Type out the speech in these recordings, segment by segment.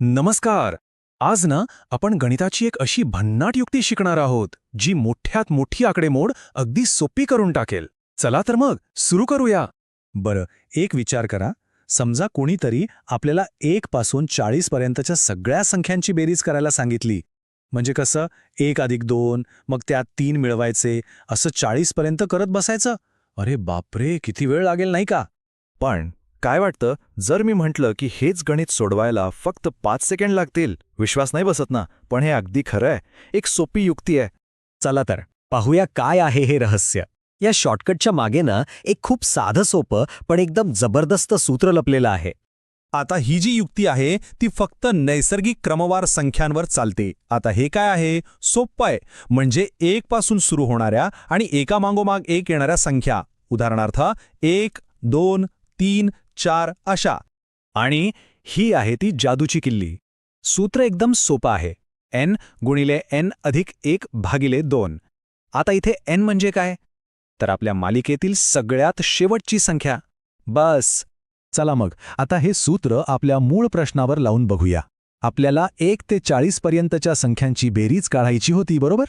नमस्कार. आज ना आपण गणिताची एक अशी भन्नाट युक्ती शिकणार आहोत जी मोठ्यात मोठी आकडेमोड अगदी सोपी करून टाकेल. चला तर मग सुरू करूया. बरं एक विचार करा. समजा कोणीतरी आपल्याला एक पासून चाळीस पर्यंतच्या सगळ्या संख्यांची बेरीज करायला सांगितली. म्हणजे कसं? एक अधिक दोन मग त्यात तीन मिळवायचे. असं चाळीसपर्यंत करत बसायचं? अरे बापरे किती वेळ लागेल नाही का? पण काय वाटतं? जर मी म्हटलं की हेच गणित सोडवायला फक्त पाच सेकंड लागतील विश्वास नाही बसत ना. पण हे अगदी खरं आहे. एक सोपी युक्ती आहे. चला तर पाहूया काय आहे हे रहस्य. या शॉर्टकटच्या मागे ना एक खूप साधं सोपं पण एकदम जबरदस्त सूत्र लपलेलं आहे. आता ही जी युक्ती आहे ती फक्त नैसर्गिक क्रमवार संख्यांवर चालते. आता हे काय आहे? सोप्पं आहे. म्हणजे एक पासून सुरू होणाऱ्या आणि एका मागोमाग एक येणाऱ्या संख्या. उदाहरणार्थ एक दोन तीन चार अशा. आणि ही आहे ती जादूची किल्ली. सूत्र एकदम सोपं आहे. एन गुणिले एन अधिक एक भागिले दोन. आता इथे एन म्हणजे काय? तर आपल्या मालिकेतील सगळ्यात शेवटची संख्या. बस. चला मग आता हे सूत्र आपल्या मूळ प्रश्नावर लावून बघूया. आपल्याला एक ते चाळीस पर्यंतच्या संख्यांची बेरीज काढायची होती बरोबर?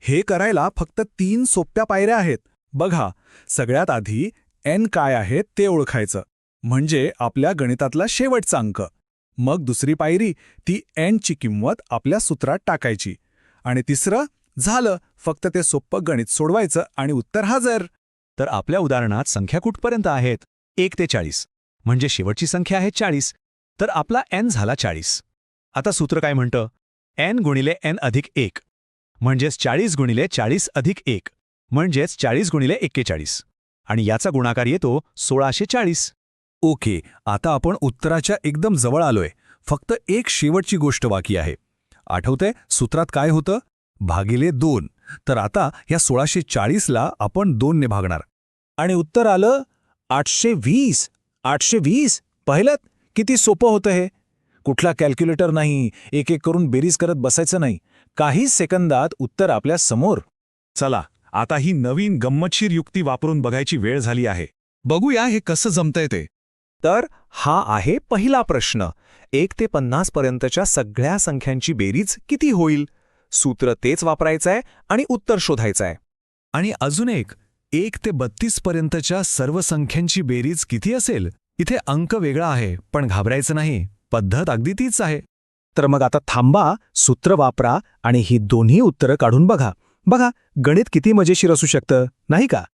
हे करायला फक्त तीन सोप्या पायऱ्या आहेत. बघा सगळ्यात आधी एन काय आहे ते ओळखायचं. म्हणजे आपल्या गणितातला शेवटचा अंक. मग दुसरी पायरी ती एनची किंमत आपल्या सूत्रात टाकायची. आणि तिसरं झालं फक्त ते सोप्पं गणित सोडवायचं आणि उत्तर हजर. तर आपल्या उदाहरणात संख्या कुठपर्यंत आहेत? एक ते चाळीस. म्हणजे शेवटची संख्या आहे चाळीस. तर आपला एन झाला चाळीस. आता सूत्र काय म्हणतं? एन गुणिले एन अधिक एक. म्हणजेच चाळीस गुणिले चाळीस अधिक एक. म्हणजेच चाळीस गुणिले एक्केचाळीस. आणि याचा गुणाकार येतो सोळाशे चाळीस. ओके आता आपण उत्तराच्या एकदम जवळ आलोय. फक्त एक शेवटची गोष्ट बाकी आहे. आठवतंय? सूत्रात काय होतं? भागिले दोन. तर आता या सोळाशे चाळीसला आपण दोनने भागणार. आणि उत्तर आलं आठशे वीस. आठशे वीस? पाहिलं किती सोपं होतं हे? कुठला कॅल्क्युलेटर नाही एक एक करून बेरीज करत बसायचं नाही. काही सेकंदात उत्तर आपल्यासमोर. चला आता ही नवीन गंमतशीर युक्ती वापरून बघायची वेळ झाली आहे. बघूया हे कसं जमतंय ते. तर हा आहे पहिला प्रश्न. एक ते पन्नास पर्यंतच्या सगळ्या संख्यांची बेरीज किती होईल? सूत्र तेच वापरायचंय आणि उत्तर शोधायचंय. आणि अजून एक एक ते बत्तीस पर्यंतच्या सर्व संख्यांची बेरीज किती असेल? इथे अंक वेगळा आहे पण घाबरायचं नाही. पद्धत अगदी तीच आहे. तर मग आता थांबा सूत्र वापरा आणि ही दोन्ही उत्तरं काढून बघा. बघा गणित किती मजेशीर असू शकतं नाही का?